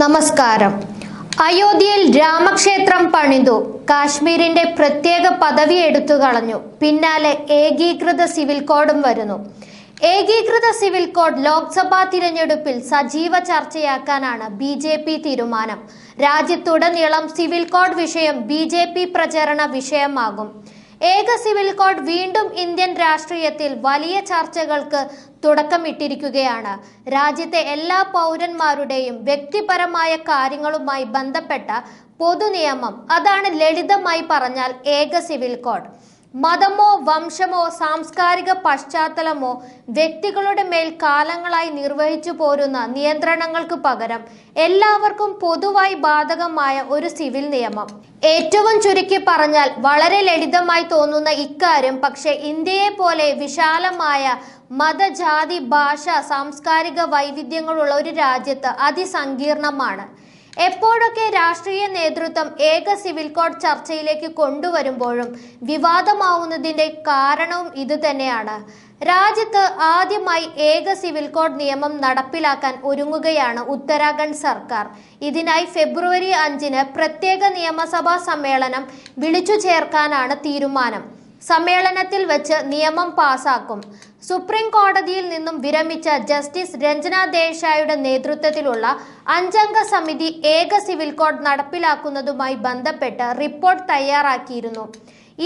നമസ്കാരം. അയോധ്യയിൽ രാമക്ഷേത്രം പണിതു. കാശ്മീരിന്റെ പ്രത്യേക പദവി എടുത്തു കളഞ്ഞു. പിന്നാലെ ഏകീകൃത സിവിൽ കോഡും വരുന്നു. ഏകീകൃത സിവിൽ കോഡ് ലോക്സഭാ തിരഞ്ഞെടുപ്പിൽ സജീവ ചർച്ചയാക്കാനാണ് ബി ജെ പി തീരുമാനം. രാജ്യത്തുടനീളം സിവിൽ കോഡ് വിഷയം ബി ജെ പി പ്രചരണ വിഷയമാകും. ഏക സിവിൽ കോഡ് വീണ്ടും ഇന്ത്യൻ രാഷ്ട്രീയത്തിൽ വലിയ ചർച്ചകൾക്ക് തുടക്കമിട്ടിരിക്കുകയാണ്. രാജ്യത്തെ എല്ലാ പൗരന്മാരുടെയും വ്യക്തിപരമായ കാര്യങ്ങളുമായി ബന്ധപ്പെട്ട പൊതുനിയമം അതാണ് ലളിതമായി പറഞ്ഞാൽ ഏക സിവിൽ കോഡ്. മതമോ വംശമോ സാംസ്കാരിക പശ്ചാത്തലമോ വ്യക്തികളുടെ മേൽ കാലങ്ങളായി നിർവഹിച്ചു പോരുന്ന നിയന്ത്രണങ്ങൾക്ക് പകരം എല്ലാവർക്കും പൊതുവായി ബാധകമായ ഒരു സിവിൽ നിയമം. ഏറ്റവും ചുരുക്കി പറഞ്ഞാൽ വളരെ ലളിതമായി തോന്നുന്ന ഇക്കാര്യം പക്ഷേ ഇന്ത്യയെ പോലെ വിശാലമായ മതജാതി ഭാഷ സാംസ്കാരിക വൈവിധ്യങ്ങളുള്ള ഒരു രാജ്യത്ത് അതിസങ്കീർണമാണ്. എപ്പോഴൊക്കെ രാഷ്ട്രീയ നേതൃത്വം ഏക സിവിൽ കോഡ് ചർച്ചയിലേക്ക് കൊണ്ടുവരുമ്പോഴും വിവാദമാവുന്നതിന്റെ കാരണവും ഇത് തന്നെയാണ്. രാജ്യത്ത് ആദ്യമായി ഏക സിവിൽ കോഡ് നിയമം നടപ്പിലാക്കാൻ ഒരുങ്ങുകയാണ് ഉത്തരാഖണ്ഡ് സർക്കാർ. ഇതിനായി ഫെബ്രുവരി അഞ്ചിന് പ്രത്യേക നിയമസഭാ സമ്മേളനം വിളിച്ചു ചേർക്കാനാണ് തീരുമാനം. സമ്മേളനത്തിൽ വെച്ച് നിയമം പാസാക്കും. സുപ്രീം കോടതിയിൽ നിന്നും വിരമിച്ച ജസ്റ്റിസ് രഞ്ജന ദേശായിയുടെ നേതൃത്വത്തിലുള്ള അഞ്ചംഗ സമിതി ഏക സിവിൽ കോഡ് നടപ്പിലാക്കുന്നതുമായി ബന്ധപ്പെട്ട് റിപ്പോർട്ട് തയ്യാറാക്കിയിരുന്നു.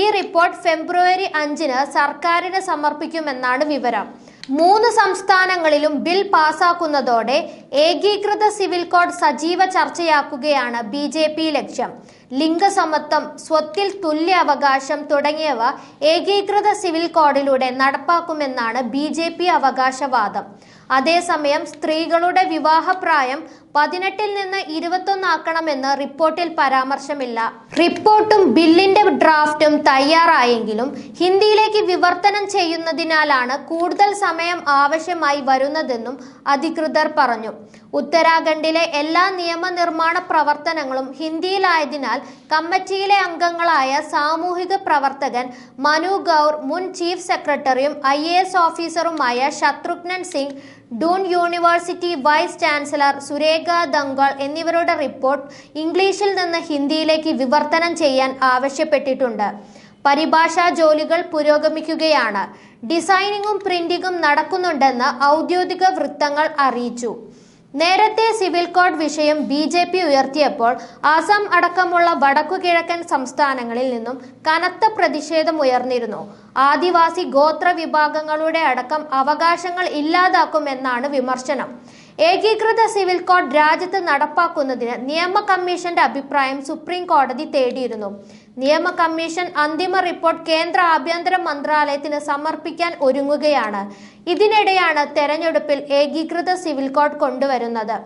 ഈ റിപ്പോർട്ട് ഫെബ്രുവരി അഞ്ചിന് സർക്കാരിന് സമർപ്പിക്കുമെന്നാണ് വിവരം. മൂന്ന് സംസ്ഥാനങ്ങളിലും ബിൽ പാസാക്കുന്നതോടെ ഏകീകൃത സിവിൽ കോഡ് സജീവ ചർച്ചയാക്കുകയാണ് ബി ലക്ഷ്യം. ലിംഗസമത്വം സ്വത്തിൽ തുല്യ അവകാശം തുടങ്ങിയവ ഏകീകൃത സിവിൽ കോഡിലൂടെ നടപ്പാക്കുമെന്നാണ് ബി അവകാശവാദം. അതേസമയം സ്ത്രീകളുടെ വിവാഹപ്രായം പതിനെട്ടിൽ നിന്ന് ഇരുപത്തൊന്നാക്കണമെന്ന് റിപ്പോർട്ടിൽ പരാമർശമില്ല. റിപ്പോർട്ടും ബില്ലിന്റെ ഡ്രാഫ്റ്റും തയ്യാറായെങ്കിലും ഹിന്ദിയിലേക്ക് വിവർത്തനം ചെയ്യുന്നതിനാലാണ് കൂടുതൽ സമയം ആവശ്യമായി വരുന്നതെന്നും അധികൃതർ പറഞ്ഞു. ഉത്തരാഖണ്ഡിലെ എല്ലാ നിയമനിർമ്മാണ പ്രവർത്തനങ്ങളും ഹിന്ദിയിലായതിനാൽ കമ്മിറ്റിയിലെ അംഗങ്ങളായ സാമൂഹിക പ്രവർത്തകൻ മനു ഗൗർ മുൻ ചീഫ് സെക്രട്ടറിയും I ഓഫീസറുമായ Shatrughan Singh Doon University vice chancellor Surekha Dangal എന്നിവരുടെ റിപ്പോർട്ട് ഇംഗ്ലീഷിൽ നിന്ന് ഹിന്ദിയിലേക്ക് വിവർത്തനം ചെയ്യാൻ ആവശ്യപ്പെട്ടിട്ടുണ്ട്. പരിഭാഷാ ജോലികൾ പുരോഗമിക്കുകയാണ്. ഡിസൈനിങ്ങും പ്രിന്റിങ്ങും നടക്കുന്നുണ്ടെന്ന് ഔദ്യോഗിക വൃത്തങ്ങൾ അറിയിച്ചു. നേരത്തെ സിവിൽ കോഡ് വിഷയം ബി ജെ പി ഉയർത്തിയപ്പോൾ ആസാം അടക്കമുള്ള വടക്കു കിഴക്കൻ സംസ്ഥാനങ്ങളിൽ നിന്നും കനത്ത പ്രതിഷേധം ഉയർന്നിരുന്നു. ആദിവാസി ഗോത്ര വിഭാഗങ്ങളുടെ അടക്കം അവകാശങ്ങൾ ഇല്ലാതാക്കുമെന്നാണ് വിമർശനം. ഏകീകൃത സിവിൽ കോഡ് രാജ്യത്ത് നടപ്പാക്കുന്നതിന് നിയമ കമ്മീഷന്റെ അഭിപ്രായം സുപ്രീം കോടതി തേടിയിരുന്നു. നിയമ കമ്മീഷൻ അന്തിമ റിപ്പോർട്ട് കേന്ദ്ര ആഭ്യന്തര മന്ത്രാലയത്തിന് സമർപ്പിക്കാൻ ഒരുങ്ങുകയാണ്. ഇതിനിടെയാണ് തെരഞ്ഞെടുപ്പിൽ ഏകീകൃത സിവിൽ കോഡ് കൊണ്ടുവരുന്നത്.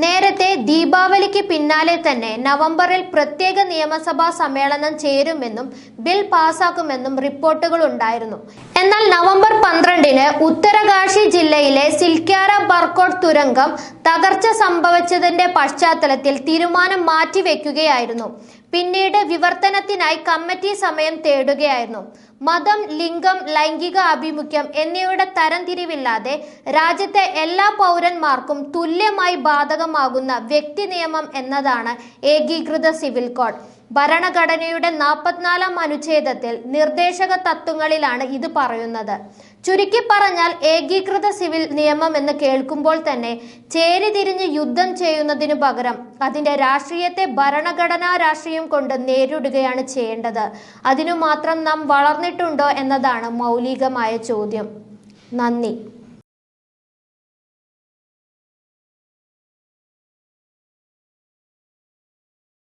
നേരത്തെ ദീപാവലിക്ക് പിന്നാലെ തന്നെ നവംബറിൽ പ്രത്യേക നിയമസഭാ സമ്മേളനം ചേരുമെന്നും ബിൽ പാസാക്കുമെന്നും റിപ്പോർട്ടുകൾ ഉണ്ടായിരുന്നു എന്നാൽ നവംബർ പന്ത്രണ്ടിന് ഉത്തരകാശി ജില്ലയിലെ സിൽക്യാര ബർക്കോട്ട് തുരങ്കം തകർച്ച സംഭവിച്ചതിന്റെ പശ്ചാത്തലത്തിൽ തീരുമാനം മാറ്റിവെക്കുകയായിരുന്നു. പിന്നീട് വിവർത്തനത്തിനായി കമ്മിറ്റി സമയം തേടുകയായിരുന്നു. മതം ലിംഗം ലൈംഗിക ആഭിമുഖ്യം എന്നിവയുടെ തരംതിരിവില്ലാതെ രാജ്യത്തെ എല്ലാ പൗരന്മാർക്കും തുല്യമായി ബാധകമാകുന്ന വ്യക്തി നിയമം എന്നതാണ് ഏകീകൃത സിവിൽ കോഡ്. ഭരണഘടനയുടെ നാൽപ്പത്തിനാലാം അനുച്ഛേദത്തിൽ നിർദ്ദേശക തത്വങ്ങളിലാണ് ഇത് പറയുന്നത്. ചുരുക്കി പറഞ്ഞാൽ ഏകീകൃത സിവിൽ നിയമം എന്ന് കേൾക്കുമ്പോൾ തന്നെ ചേരിതിരിഞ്ഞ് യുദ്ധം ചെയ്യുന്നതിനു പകരം അതിന്റെ രാഷ്ട്രീയത്തെ ഭരണഘടനാ രാഷ്ട്രീയം കൊണ്ട് നേരിടുകയാണ് ചെയ്യേണ്ടത്. അതിനു മാത്രം നാം വളർന്നിട്ടുണ്ടോ എന്നതാണ് മൗലികമായ ചോദ്യം. നന്ദി.